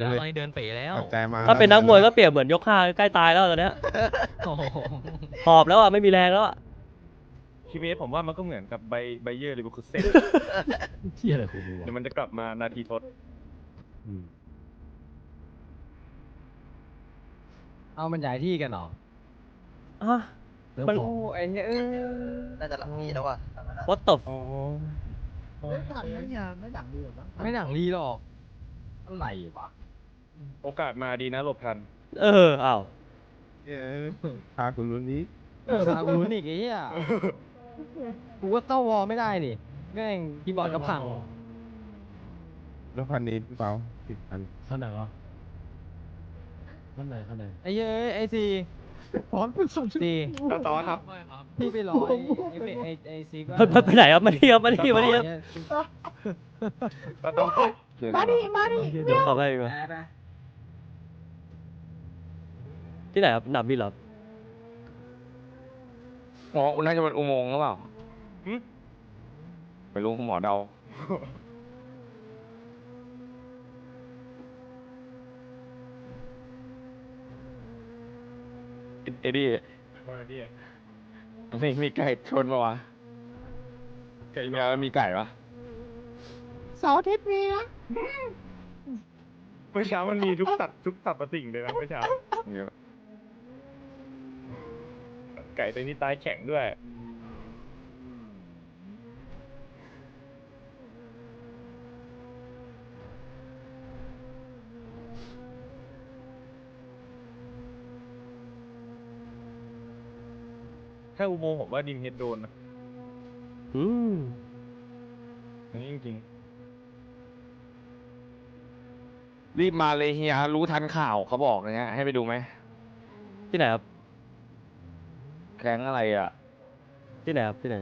แล้วตอนนี้เดินเป๋แล้วขอบใจมากถ้าเป็นนักมวยก็เปรียบเหมือนยกห้าใกล้ตายแล้วตอนเนี้ยโอ้โหหอบแล้วอะไม่มีแรงแล้วอะชีวิตผมว่ามันก็เหมือนกับใบใบเยอร์หรือบุคุเซนเที่ยอะไรคุณดูเดี๋ยวมันจะกลับมานาทีทดเอามันย้ายที่กันเหรออะ เริ่มมัน ผมไอ้เนี่ยเออน่าจะหลังนี้แล้วอะ วัดตบอ๋อไม่หนังรีหรอกอะไรวะ โอกาสมาดีนะหลบทัน เอออ้าวเอ้ยพาคุณรุ่นนี้เออพากูรู้นี่ไอ้เหี้ยกูก็เข้าวอลไม่ได้นี่แม่งคีย์บอร์ดก็พังแล้วคันนี้เปล่าสิบพันข้างไหนวะข้างไหนข้างไหนไอ้เหี้ยเอ้ยไอ้ซีพร้อมเป็นสมซีต่อต่อครับพี่ไปรอไอ้ไอ้เฟไอ้ไอ้ซีก็ไปไปไปไหนครับมาที่ครับมาที่มาที่ครับต่อต่อ มาดิมาดิเดี๋ยวขอไปดีกว่า ที่ไหนครับหนับบินเหรออ๋อน่าจะเป็นอุโมงค์หรือเปล่าหึ ไม่รู้คุณหมอเดา เอ็ดดี้มาดินี่มีไก่ชนปะวะไก่มีมามีไก่ปะเสาร์อาทิตย์มีนะเมื่อเช้ามันมีทุกสัตว์ทุกสัตว์ประสิ่งเลยนะเมื่อเช้าเดี๋ยวไก่ตัวนี้ตายแข็งด้วย ถ้าอุโมงค์ผมว่าดินเฮดโดนนะอืมอันนี้จริงรีบมาเลยเฮียรู้ทันข่าวเขาบอกอย่างเงี้ยให้ไปดูไหมที่ไหนครับ แก๊งอะไรอะ ที่ไหนครับที่ไหน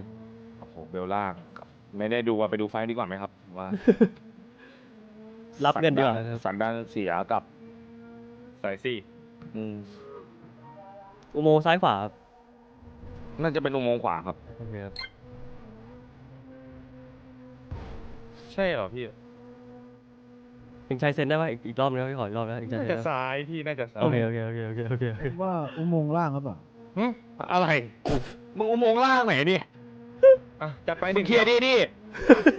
โอ้โหเบลล่างกับไม่ได้ดูว่าไปดูไฟล์ดีกว่าไหมครับ ว่ารับเงินดีกว่าครับสันดานเสียกับๆสายสี่อืมอุโมงค์ซ้ายขวาครับน่าจะเป็นอุโมงค์ขวาครับ โอเคครับใช่เหรอพี่ถึงชัยเซ็นได้ไหมอีกอีกรอบนึงครับพี่ขออีกรอบนะถึงชัยน่าเซ็นจะได้ปะซ้ายพี่น่าจะซ้ายโอเคโอเคโอเคโอเคโอเคโอเคว่าอุโมงค์ล่างครับเปล่า หึอะไร มึงอุโมงค์ล่างไหนนี่อะจัดไปหมึนึ่งงเคลียร์ดิดิ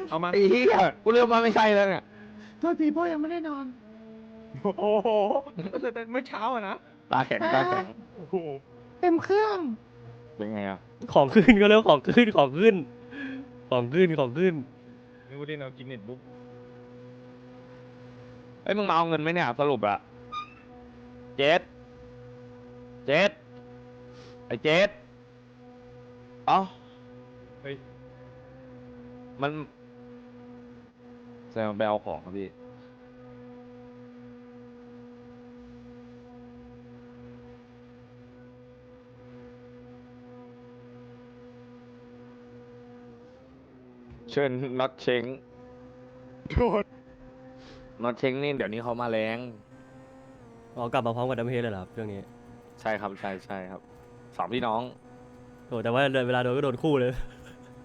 เอามาไอ้เหี้ยกูเริ่มมาไม่ใช่แล้วเนี่ยโทษทีพ่อยังไม่ได้นอน โอ้โหแต่เมื่อเช้าอะนะตาแข็งตาแข็งโอ้โหเต็มเครื่อง เป็นไงอะของขึ้นก็เร็วของขึ้นของขึ้น ของขึ้นของขึ้นนึกว่าเล่นเอากินเน็ตบุ๊กเอ้ยมึงมาเอาเงินไหมเนี่ยสรุปอะเจสเจส ไอ้เจสเอ้าเฮ้ย มันแซมไปเอาของครับพี่ เชิญน็อตเชงโทษน็อตเชงนี่เดี๋ยวนี้เขามาแรง อ๋อกลับมาพร้อมกับดัมเฮดเลยเหรอครับเรื่องนี้ ใช่ครับ ใช่ใช่ครับ สามพี่น้องโอ้แต่ว่าเวลาโดนก็โดนคู่เลย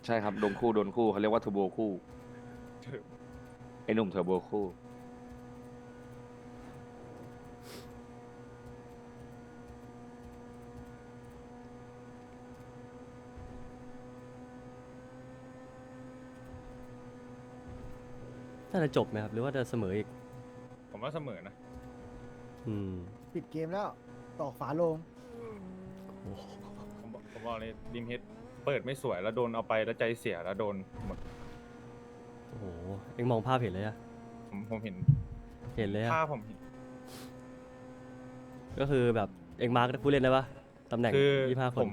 ใช่ครับโดนคู่โดนคู่เขาเรียกว่าเทอร์โบคู่ไอ้หนุ่มเทอร์โบคู่น่าจะจบไหมครับ หรือว่าจะเสมออีก ผมว่าเสมอนะ อืม ปิดเกมแล้วตอกฝาโลง ผมบอกผมบอกเลยดิมเฮดเปิดไม่สวยแล้วโดนเอาไปแล้วใจเสียแล้วโดนหมดโอ้โหเอ็งมองภาพเห็นเลยอะผมผมเห็นเห็นเลยอะภาพผมเห็น ก็คือแบบเอ็งมาร์กผู้เล่นได้ปะตำแหน่งคือยี่ห้าคผนม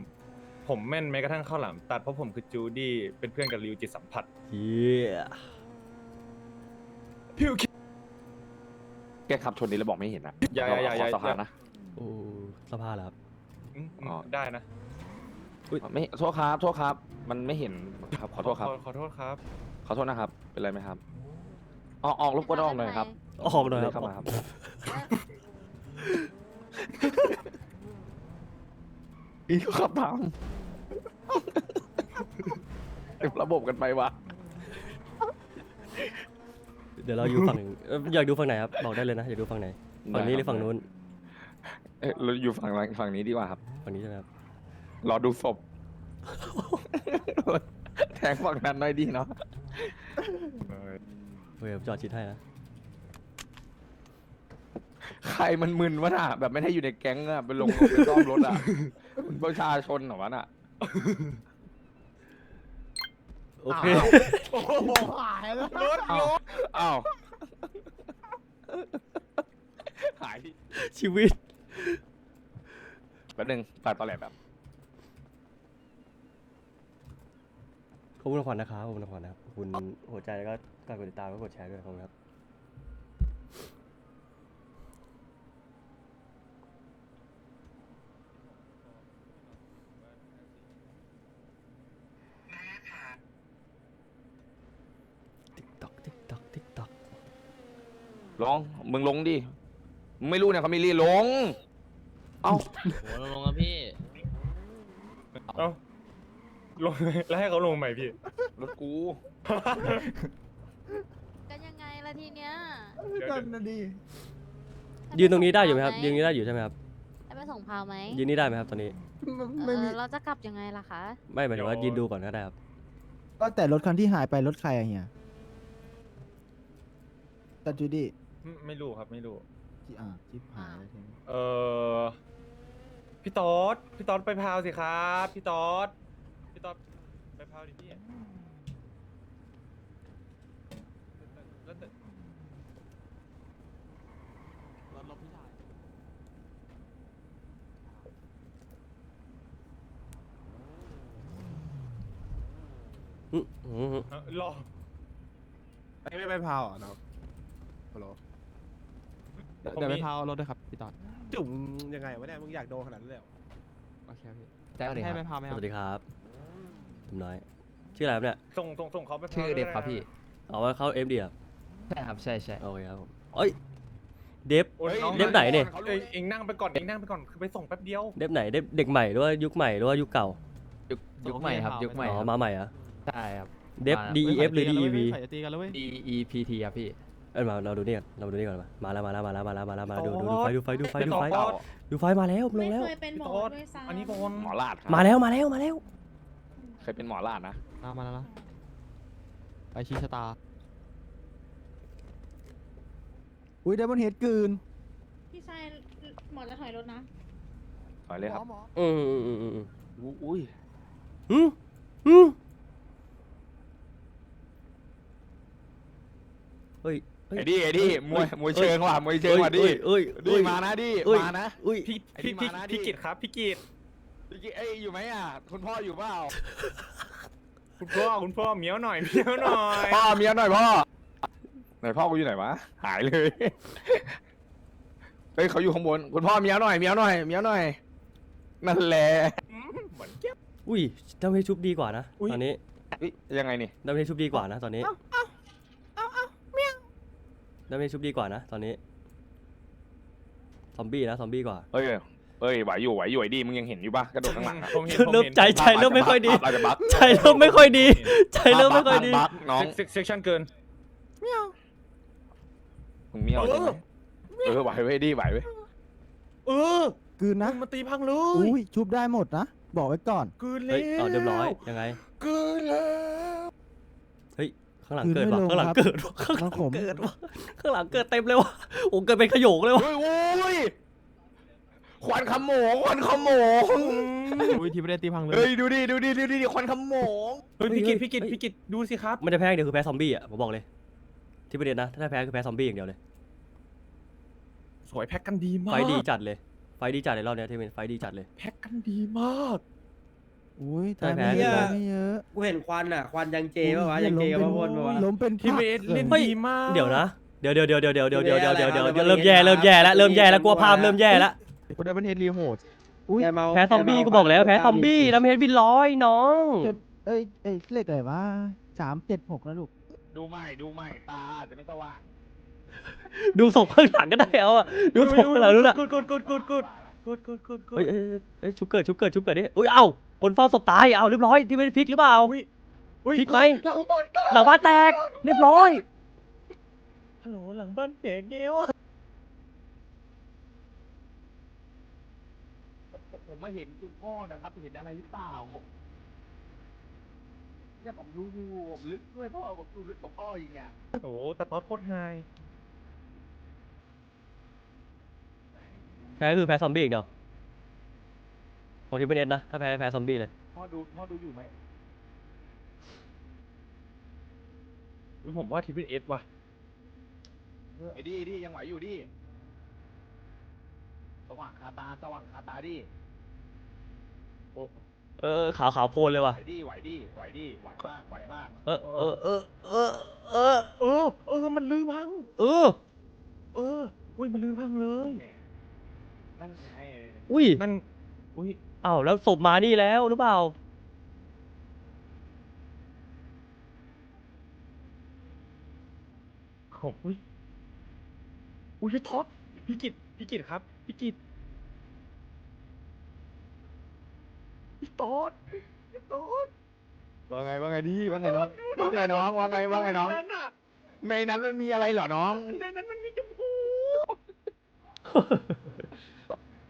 ผมแม่นแม้กระทั่งข้าวหลามตัดเพราะผมคือจูดี้เป็นเพื่อนกับริวจิตสัมผัสเฮียพิวแกขับชนนี้แล้วบอกไม่เห็นอะอย่าอย่าอย่าอย่า ขอสะพานนะโอ้สภาพแล้วครับ อืมอืมอ๋อ ได้นะไม่โทษครับโทษครับ มันไม่เห็นครับขอโทษครับ ขอโทษครับ ขอโทษนะครับ เป็นไรไหมครับออกออกรบกวนออกหน่อยครับออกหน่อยคเดิรับเข้ามาครับ อีกขับตามเต็มระบบกันไปวะเดี๋ยวเราอยู่ฝั่งเอ่ออยากดูฝั่งไหนครับบอกได้เลยนะอยากดูฝั่งไหนฝั่งนี้หรือฝั่งนู้น เอ้ยเราอยู่ฝั่งหลังฝั่งนี้ดีกว่าครับ ฝั่งนี้ใช่ไหมครับรอดูศพ แทงฝั่งนั้นหน่อยดีเนาะโอเคผมจอดชิดให้นะใครมันมึนวะน่ะ แบบไม่ได้อยู่ในแก๊งอะไปลงรถไปซ่อมรถอะมันประชาชนเหรอวะน่ะ โอเคโอ้โหหายแล้วอ้าวอ้าวหายชีวิต แป๊บนึงตัดตอแหลแบบขอบคุณขวัญนะครับขอบคุณขวัญนะครับขอบคุณหัวใจแล้วก็การกดติดตามแล้วก็กดแชร์ด้วยขอบคุณครับ ติ๊กตอกติ๊กตอกติ๊กตอกลงมึงลงดิมึง ไม่รู้เนี่ยเขามีรีลง เอ้าโหลงครับพี่ เอ้าลงแล้วให้เขาลงใหม่พี่ รถกูกันยังไงล่ะทีเนี้ยกันนะดี ยืนตรงนี้ได้อยู่ไหมครับ ยืนตรงนี้ได้อยู่ใช่ไหมครับ ได้ไปส่งพาวไหมยืนนี่ได้ไหมครับตอนนี้เออเราจะกลับยังไงล่ะคะไม่หมายถึงว่าเดี๋ยืยวนดูก่อนก็ได้ครับ ก็แต่รถคันที่หายไปรถใครอะเฮียตัดจูดี้ไม่ไม่รู้ครับไม่รู้ ที่อ่าชิปหายแล้วใช่ไหมเออพี่ต๊อดพี่ต๊อดไปพาวสิครับพี่ต๊อดพี่ต๊อดไปพาวดิพี่แล้วแต่อืมอืมอืมเอ่อรอ ไอ้ไม่ไปพาวอะเนาะฮัลโหล เดี๋ยวเดี๋ยวไปมีพาวรถด้วยครับพี่ตอนจุ่มยังไงวะเนี่ยมึงอยากโดนขนาดนั้นเลยเหรอโอเคพี่ได้เลยคให้รับไปพาวไหมสครับวัสดีครับผมน้อย ชื่ออะไรครับเนี่ยส่งส่งส่งเขาไปพาวชื่อด้วยเดฟครับพี่เอาว่าเข้าเอฟดีครับใช่ครับใช่ใช่โอเคครับผมเอ้ย เดฟ โอ้ยน้องเดฟไหนเนี่ยเอ้ยเองนั่งไปก่อนเองนั่งไปก่อนคือไปส่งแป๊บเดียวเดฟไหนเดฟเด็กใหม่หรือว่ายุคใหม่หรือว่ายุคเก่ายุคยุคใหม่ครับยุคใหม่อ๋คอรับมาใหม่เหรอะใช่ครับ เดฟ มา D E F หรือ D E V ใส่ตีกันแล้วเว้ย D E P T ครับพี่ เอ้ยมาเราดูนี่ก่อนเราดูนี่ก่อนมามาแล้วมาแล้วมาแล้วมาแล้วมาแล้วมาแล้วดูดูโอ๊ดูยไฟดูไฟดูไฟดูไฟพี่ต๊อดดูไฟมาแล้วลงไม่แล้วเคยเป็นหมอพี่ต๊อดด้วยซ้ำอันนี้บอลหมอลาดครับมาแล้วมาแล้วมาแล้วเคยเป็นหมอลาดนะมามาแล้วนะไปชี้ชะตา อุ้ยได้บนเฮดกืนพี่ชายหมอจะถอยรถนะถอยเลยครับหมออืมอืมอืมอืมอืมอุ้ยหืมหืมเฮ้ยเฮ้ย ไอ้ดิไอ้ดิมวยมวยเชิงว่ะมวยเชิงว่ะดิเอ้ยเอ้ยดิเอ้ยมานะดิเอ้ยมานะ เอ้ยพี่ไอ้พี่ที่พี่มานะดิพี่กิตครับพี่กิตพี่กิ๊กเอ้ยอยู่ไหมอะคุณพ่ออยู่เปล่าคุณพ่อคุณพ่อเหมียวหน่อยเหมียวหน่อยพ่อเมียหน่อยพ่อไหนพ่อกูอยู่ไหนวะหายเลยเฮ้ยเขาอยู่ข้างบนคุณพ่อเมียหน่อยเมียหน่อยเมียหน่อยนั่นแหละเหมือนเก็บอุ้ยดาวเพชุบดีกว่านะอุ๊ย ตอนนี้เฮ้ยยังไงนี่ดาวเพชุบดีกว่านะตอนนี้ดา วเพชุบดีกว่านะ ตอนนี้ ซอมบี้นะ ซอมบี้กว่า เอ้ยเอ้ยไหวอยู่ไหวอยู่ไอ้ดิมึงยังเห็นอยู่ปะกระโดดข้างหลังอะผมเห็นผมเริ่มเห็นใจใจเริ่มไม่ค่อยดีเราจะบักใจเริ่มไม่ค่อยดี ใจเริ่มไม่ค่อยดี บักน้องเซ็กเซ็กชันเกิน มึงเมียวใช่ไหมเออไหวเว้ยดิไหวเว้ยเออกืนนะมึงมาตีพังเลยอุ้ยชุบได้หมดนะ บอกไว้ก่อนกืนแล้เฮ้ยวเอาเรียบร้อย ยังไงกืนแล้วเฮ้ย ข้างหลังคืนเกิดไม่ว่ะลงข้างหลังครับเกิดว่ะข้างหลัน้องงผมเกิดว่ะข้างหลังเกิดเต็มเลยว่ะโอ้เกิดเป็นขโยงเลยว่ะเฮ้ยโอ้ยควันขโมงควันขโมงอุ้ยทีไม่ได้ตีพังเลยเฮ้ยดูดิดูดิดูดิควันขโมงเฮ้ยพี่กิตพี่กิตพี่กิตดูสิครับมันจะแพ้อย่างเดียวคือแพ้ซอมบี้อะผมบอกเลย ที่ประเด็นนะถ้าแพ้คือแพ้ซอมบี้อย่างเดียวเลย สวยแพ็กกันดีมากไฟดีจัดเลยไฟดีจัดเลยรอบเนี้ยที่เป็นไฟดีจัดเลย แพ็กกันดีมาก อุ้ยได้แต่แพ้ไม่เยได้อะแพ้ไม่เยอะกูเห็นควันอะ ควันยังเจป่าวะยังเจกับพระพลป่าวะ ล้มเป็นทีมเอสเล่นเฮ้ย ดีมากเดี๋ยวนะ เดี๋ยวเดี๋ยวเดี๋ยวเดี๋ยวเดี๋ยวเดี๋ยวเดี๋ยวเดี๋ยวเดี๋ยวเดี๋ยวเดี๋ยวเริ่มแย่เริ่มแย่แล้วเริ่มแย่แล้วกลัวภาพเริ่มแย่แล้วกูได้เป็นเฮดรีโหดอุ้ยแกเมาแพ้ซอมบี้กูบอกแล้วแพ้ซอมบี้น้ำเฮดวินร้อยน้องเจ็บเอ้ยเอ้ยเลขอะไรวะสามเจ็ดหกนะลูก ดูใหม่ดูใหม่ตาจะไม่สว่างดูศพข้างหลังก็ได้เอาอะดูศพข้างหลังนู้นอะกดกดกดกดกด กดกดกดกดเฮ้ยเอ้ยเอ้ยเอ้ยชุบเกิดชุบเกิดชุบเกิดดิอุ้ยเอ้าคนเฝ้าศพตายเอาเรียบร้อยที่ไม่ได้พลิกหรือเปล่าอุ้ยพลิกไหมหลังบ้านแตกเรียบร้อยฮัลโหลหลังบ้านเสียเกลผมมาเห็นคุณพ่อนะครับ เห็นอะไรหรือเปล่าเนี่ยผมรู้ผมลึกด้วยพ่อผมดูลึกกว่าพ่ออีกอะโอ้โหตะต๊อดโคตรไฮ แพ้คือแพ้ซอมบี้อีกเดียวของทีมเป็นเอ็นนะ ถ้าแพ้แพ้ซอมบี้เลย พ่อดูพ่อดูอยู่ไหมผมว่าทีเป็นเอสว่ะไอ้ดิดิยังไหวอยู่ดิสว่างคาตาสว่างคาตาดิเออขาวขาวโพลนเลยว่ะ ไหวดิไหวดิไหวดิไหวมากไหวมากเออเออเออเออเออเออเออมันลืมพัง เออ เอออุ้ยมันลืมพังเลย นั่นไงอุ้ยนั่นอุ้ยอ้าวแล้วศพมานี่แล้วหรือเปล่าขอบอุ้ยอุ้ยพี่ท็อปพี่กิตพี่กิตครับพี่กิตพี่ต๊อดพี่ต๊อดว่าไงว่าไงดิว่าไงน้องว่าไงน้องว่าไงว่าไงน้องนั่นน่ะในนั้นมันมีอะไรเหรอน้อง ในนั้นมันมีชมพู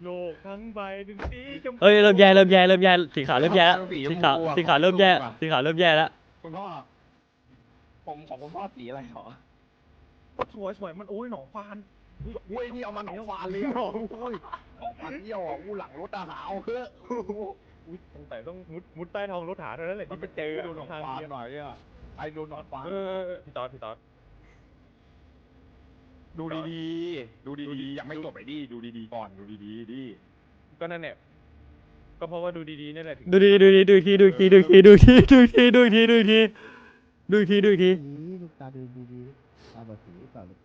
โลกทั้งใบเป็นสีชมพูเอ้ยเริ่มแย่เริ่มแย่เริ่มแย่สีขาวเริ่มแย่แล้วสีชสีมพูขาวอะสีขาวเริ่มแย่ชมพูอะสีขาวเริ่มแย่แล้วคุณพ่อผมของคุณพ่อสีอะไรเหรอสวยสวยมันโอ้ยหนองควานเว้ยนี่เอามาหนองฟานเลยเหรอโอ้ยหนองฟานเที่ยวอะอู้หลังรถอาหารเอาเถอะอุ้ยสงสัยต้องมุดมุดใต้ท้องรถหาเท่านั้นแหละมันที่ไปไปเจเจออดูหนองทางฟานเดียวหน่อยอะไอ้ดูหนองฟานเออเออเออพี่ต๊อดพี่ต๊อด ดูดีๆ ดูดีๆ ยังไม่จบไอ้ดิดูดีๆก่อน ดูดีๆดิก็นั่นแหละก็เพราะว่าดูดีๆนี่แหละถึงดูดิดูดิดูอีกทีดูอีกทีดูอีกทีดูอีกทีดูอีกทีดูอีกทีดูอีกทีดูอีกทีดูอีกทีนี่ลูกตาดูดีดีตาบอดสีเปล่าลูก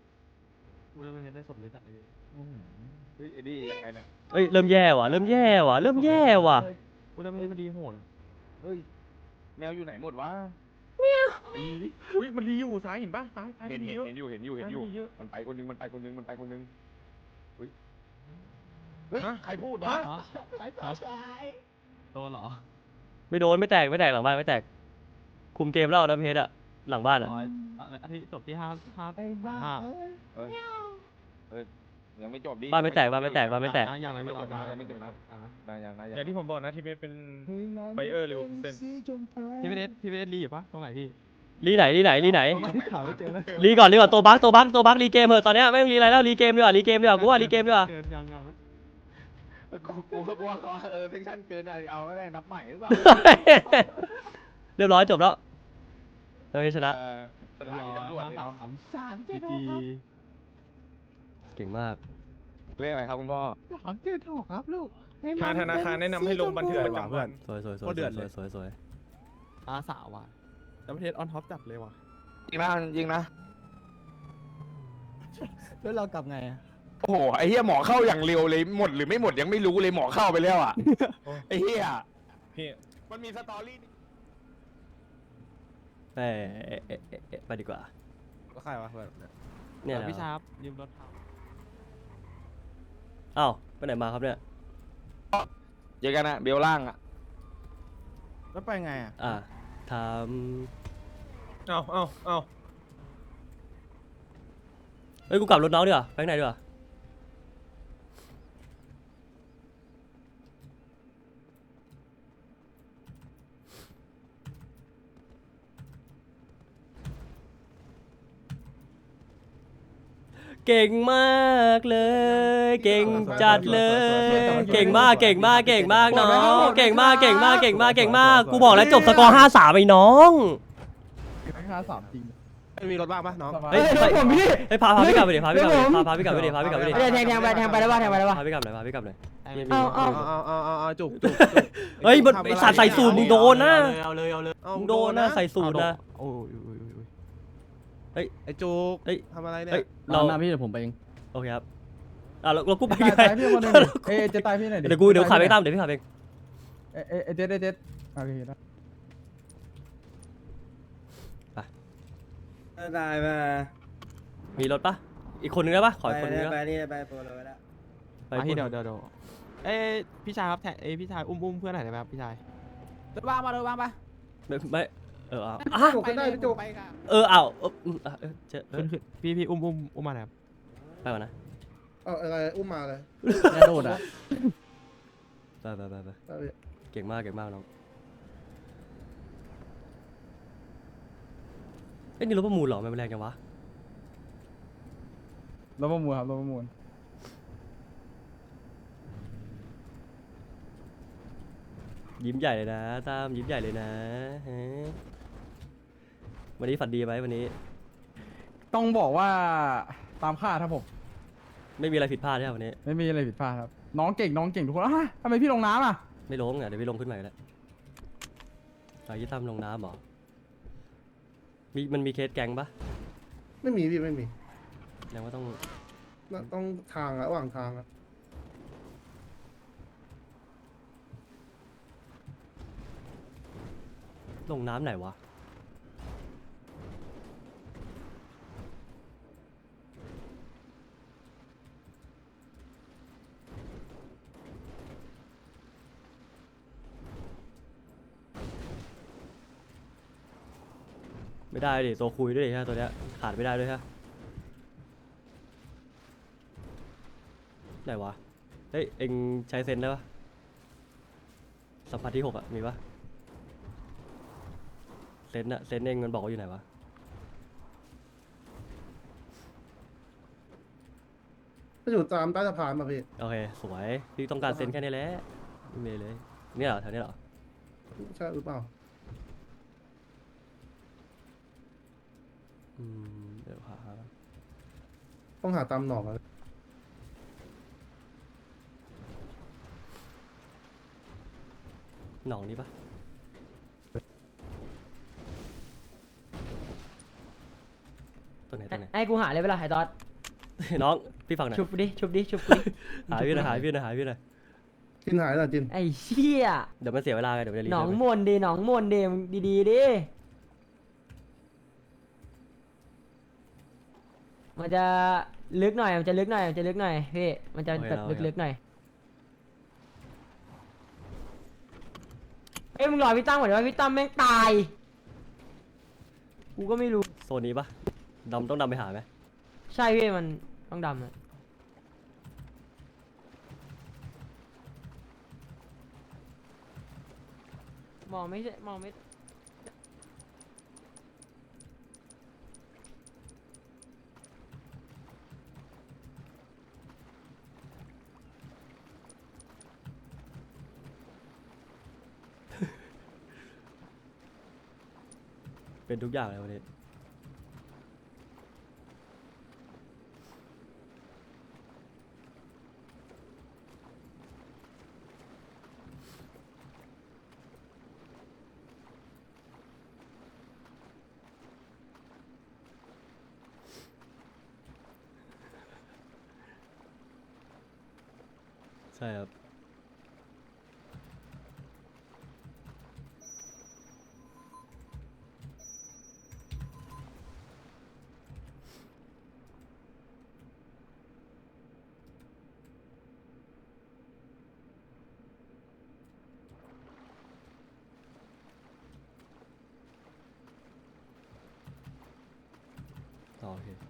กูจะไม่ได้ศพเลยจัดเลยอื้อหือเฮ้ยไอ้ดิยังไงเนี่ยเอ้ยเริ่มแย่ว่ะเริ่มแย่ว่ะเริ่มแย่ว่ะกูจะไม่ได้ดีโหดเฮ้ยแมวอยู่ไหนหมดวะ อุ้ยมันรีอยู่ซ้ายเห็นปะซ้ายซ้ายเห็นมีเห็นเยอะ เห็นอยู่เห็นอยู่เห็นอยู่ซ้ายมีเยอะมันไปคนนึงมันไปคนนึงมันไปคนนึงเฮ้ยเฮ้ยฮะ ใครพูดวะฮะโดนเหรอไม่โดนไม่แตกไม่แตกหลังบ้านไม่แตก คุมเกมแล้วนะเพชรอะหลังบ้านอะอ๋ออันที่จบที่ห้าห้าไอ้บ้าห้าเอ้ยเฮ้ย ยังไม่จบดิบ้านไม่แตกบ้านไม่แตกบ้านไม่แตก อะอย่างไรไม่ไม่จรอบนะนะยังไม่จบนะนายยังนายอยัย่างงที่ผมบอกนะทีเมสเป็นเฮ้ยน้ำไบเออร์หรือเซนสีชมพูพี่ไม่ได้พี่ไม่ได้รีอยู่ปะตรงไหนพี่รีไหนรีไหนรีไหนที่ขาวไม่เจอแล้วรีก่อนรีก่อนตัวบั๊กตัวบั๊กตัวบั๊กรีเกมเหอะตอนเนี้ยไม่รีอะไรแล้วรีเกมดีกว่ารีเกมดีกว่ากูว่ารีเกมดีกว่าเกินยังยังกูกูก็กลัวเขาเออเซ็กชันเกินอะไรเอาไม่ได้นับใหม่หรือเปล่าเรียบร้อยจบแล้วเราชนะ เออสถานีตำรวจเนี่ยสามเจ็ดหจีกครับ เก่งมาก เรียกอะไรครับคุณพ่อสามเจ็ดหกครับลูกให้ทางธนาคารแนะนำให้ลงบันทึกประจำวัน สวยสวยสวยโคตรเดือดสเลวย ยสวยสวยอาสาว่ะแล้วประเทศออนท็อปจัดเลยว่ะ จริงนะจริงนะ แล้วเรากลับไงอะโอ้โห ไอ้เหี้ยหมอเข้าอย่างเร็วเลย หมดหรือไม่หมดยังไม่รู้เลยหมอเข้าไปแล้วอะ โอ้ ไอ้เหี้ย พี่มันมีสตอรี่เอ้ยเอ๊ะเอ๊ะเอ๊ะเอ๊ะไปดีกว่าก็ใครวะเพื่อนเนี่ยพี่นะชาร์ปยืมรถเขา อ้าวไปไหนมาครับเนี่ย เจอกันนะเบลล่างอะแล้วไปไงอะ อ่าทเอาเอาเอาำเฮ้ยกูกลับรถน้องดีกว่าไปข้างในดีกว่า เก่งมากเลย เก่งจัดเลย เก่งมากเก่งมากเก่งมากน้องเก่งมากเก่งมากเก่งมากเก่งมากกูบอกแล้วจบสกอร์ห้าสามไอ้น้องห้าสามจริงไม่มีรถบ้างปะน้องเฮ้ยไปผมพี่เฮ้ยพาพาพี่กลับไปดิพาพี่กลับไปดิพาพาพี่กลับไปดิพาพี่กลับไปดิแทงแทงไปแทงไปแล้วว่าแทงไปแล้วว่าพาพี่กลับหน่อยพาพี่กลับหน่อยเอาเอาเอาเอาเอาเอาจุกจุกจุกเฮ้ยมันไอสัตว์ใส่สูตรมึงโดนนะเอาเลยเอาเลยเอามึงโดนนะใส่สูตรนะโอ้ย โอ้ยโอ้ย ไอ้จุกเฮ้ย ทำอะไรเนี่ย เฮ้ยเราหน้าพี่เดี๋ยวผมไปเองโอเคครับอะเราเรากูไปตายไงตายพี่คนหนึงดิเอ้ยเจ๊ตายพี่หน่อยดิเดี๋ยวกูเดี๋ยวขับไปตามเดี๋ยวพี่ขับเองเอ้ยเอ้ยเอ้ยเจ๊เจ๊เจ๊โอเคนะตายมามีรถปะอีกคนนึงได้ปะขอไปอีกคนนึงเนี่ยได้ไปปะนี่ไปโปรโลไปแล้วไปมาพูที่ดเดี๋ยวเดี๋ยวเดี๋ยวเอ้ยพี่ชายครับแท็กเอ้ยพี่ชายอุ้มอุ้มเพื่อนหน่อยได้ไหมครับพี่ชายรถว่างมารถว่างปะไม่ไม่ เออเอาอะผมก็ได้พี่จุกเออเอาเอออืมอะเออเจอเออพี่พี่อุ้มอุ้มอุ้มมาครับไปก่อนนะเอาอะไรอุ้มมาเลยกระโดดอะไปไปไปไปได้พี่เก่งมากเก่งมากน้องเอ้ยนี่รถประมูลเหรอมันเป็นแรงจังวะรถประมูลครับรถประมูลยิ้มใหญ่เลยนะตามยิ้มใหญ่เลยนะฮะ วันนี้ฝันดีไหมวันนี้ ต้องบอกว่าตามคาดครับผม ไม่มีอะไรผิดพลาดใช่ไหมวันนี้ ไม่มีอะไรผิดพลาดครับ น้องเก่งน้องเก่งทุกคนอะทำไมพี่ลงน้ำอะ ไม่ลงอะเดี๋ยวพี่ลงขึ้นใหม่แล้วอายี่ตั้มลงน้ำเหรอมีมันมีเคสแกงปะไม่มีพี่ไม่มีแสดงว่าต้องน่าต้องทางระหว่างทางอะลงน้ำไหนวะ ไม่ได้ดิตัวคุยด้วยดิใช่ไหมตัวเนี้ยขาดไม่ได้ด้วยใช่ไหมไหนวะเฮ้ยเอ็งใช้เซนได้ปะสัมผัสที่หกอะมีปะเซนอะเซนเองมันบอกว่าอยู่ไหนวะก็อยู่ตามใต้สะพานมาพี่โอเคสวยพี่ต้องการเซนแค่นี้แหละไม่มีเลยเนี่ยเหรอแถวนี้เหรอใช่หรือเปล่า อืมเดี๋ยวหาต้องหาตามหนองอะหนองนี้ปะตัวไหนตัวไหน ไอ้กูหาเลยเวลาไอ้ตอด น้องพี่ฟังหน่อยชุบดิ ชุบดิ ชุบดิ หายพี่หน่อยหายพี่หน่อยหายพี่หน่อยจินหายแล้วจินไอ้เชี่ยเดี๋ยวมันเสียเวลาไงเดี๋ยวมันจะรีหนองเซ็ตมนดีหนองมนดีมึงดีๆดิ มันจะลึกหน่อย มันจะลึกหน่อย มันจะลึกหน่อยพี่ มันจะแบบลึกๆหน่อย เอ้ยมึงรอพี่ตั้มก่อนดิว่าพี่ตั้มแม่งตาย กูก็ไม่รู้ โซนนี้ปะดำต้องดำไปหาไหมใช่พี่มันต้องดำอะมองไม่ใช่มองไม่ เป็นทุกอย่างเลยวันนี้ อ๋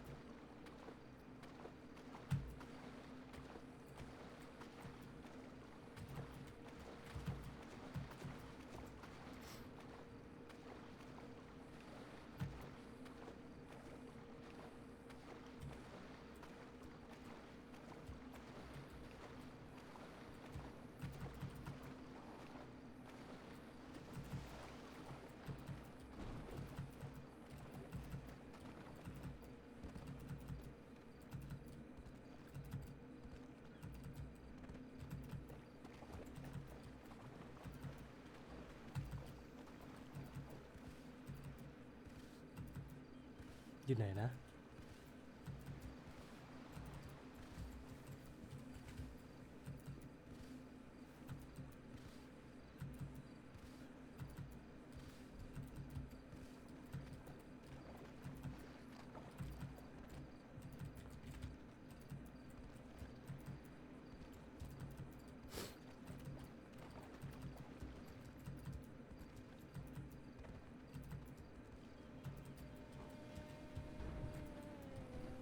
อยู่ไหนนะ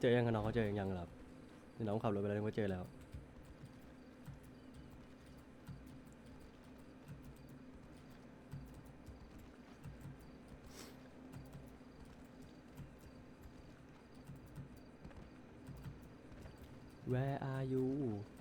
เจอยังกันน้องเขาเจอยังยังหรอครับนี่น้องขับรถไปแล้วนึกว่าเจอแล้ว Where are you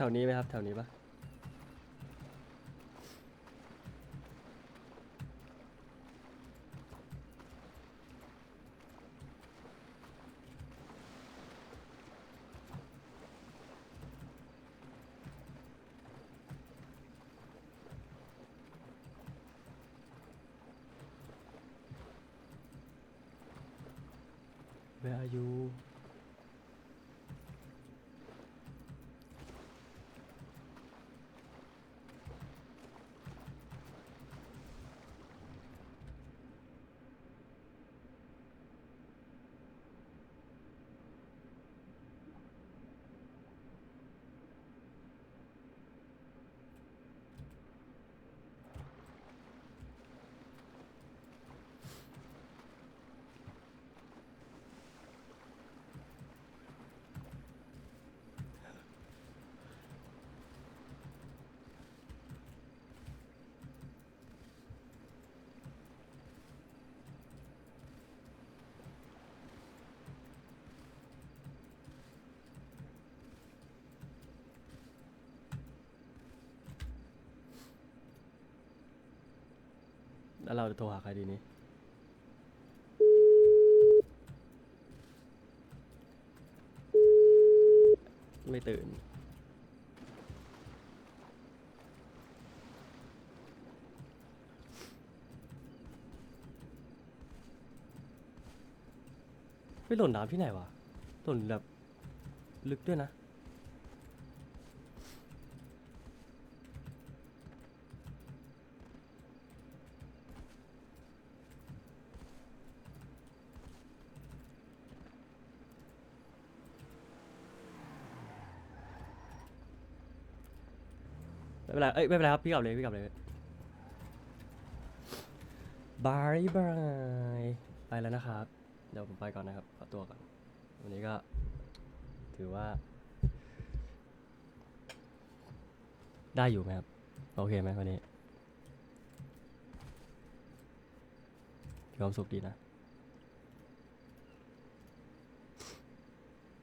แถวนี้ไหมครับ แถวนี้ปะ Where you แล้วเราจะโทรหาใครดีนี้ไม่ตื่น ไปหล่นน้ำที่ไหนวะ หล่นแบบ ลึกด้วยนะ ไม่เป็นไร เอ้ยไม่เป็นไรครับพี่กลับเลยพี่กลับเลยบายบายไปแล้วนะครับ เดี๋ยวผมไปก่อนนะครับขอตัวก่อน วันนี้ก็ ถือว่า ได้อยู่ไหมครับ โอเคไหมวันนี้มีความสุขดีนะ